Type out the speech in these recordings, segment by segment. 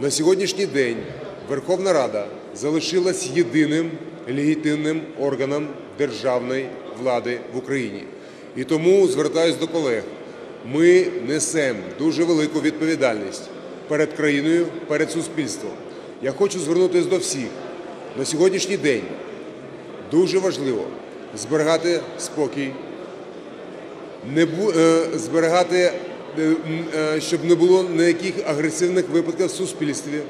На сьогоднішній день Верховна Рада залишилась єдиним легітимним органом державної влади в Україні. І тому звертаюся до колег. Ми несемо дуже велику відповідальність перед країною, перед суспільством. Я хочу звернутися до всіх. На сьогоднішній день дуже важливо зберігати спокій, не е, зберігати, щоб не було ніяких агресивних випадків в суспільстві.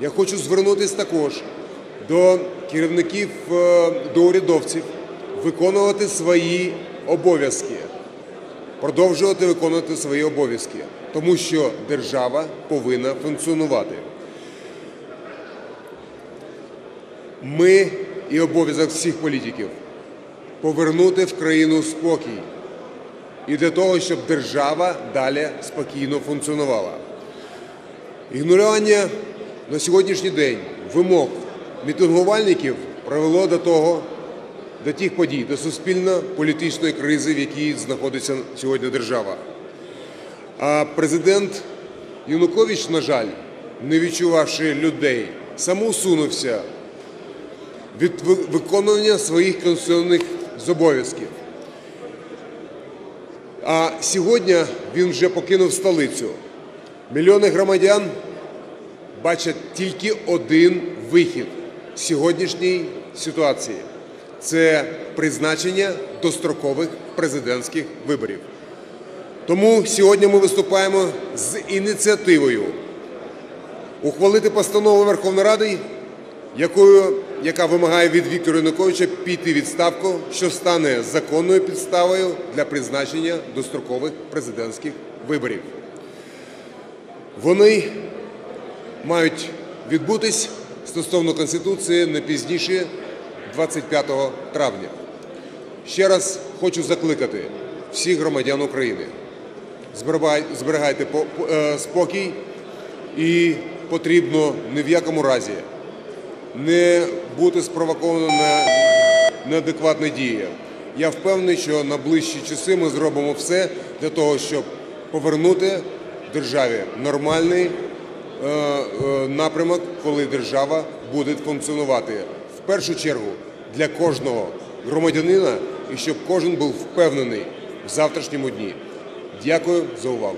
Я хочу звернутися також до керівників, е, до урядовців, виконувати свої обов'язки, продовжувати виконувати свої обов'язки, тому що держава повинна функціонувати. Ми і обов'язок всіх політиків повернути в країну спокій і для того, щоб держава далі спокійно функціонувала. Ігнорування на сьогоднішній день вимог мітингувальників привело до того, до тих подій, до суспільно-політичної кризи, в якій знаходиться сьогодні держава. А президент Янукович, на жаль, не відчувавши людей, самоусунувся від виконування своїх конституційних зобов'язків. А сьогодні він вже покинув столицю. Мільйони громадян бачать тільки один вихід з сьогоднішньої ситуації це призначення дострокових президентських виборів. Тому сьогодні ми виступаємо з ініціативою ухвалити постанову Верховної Ради, якою, яка вимагає від Віктора Януковича піти відставку, що стане законною підставою для призначення дострокових президентських виборів. Вони мають відбутись стосовно Конституції не пізніше 25 травня. Ще раз хочу закликати всіх громадян України. Зберігай- Зберігайте е, спокій і потрібно ні в якому разі не бути спровоковано на неадекватні дії. Я впевнений, що на ближчі часи ми зробимо все для того, щоб повернути державі нормальний е, е, напрямок, коли держава буде функціонувати в першу чергу для кожного громадянина і щоб кожен був впевнений в завтрашньому дні. Дякую за увагу.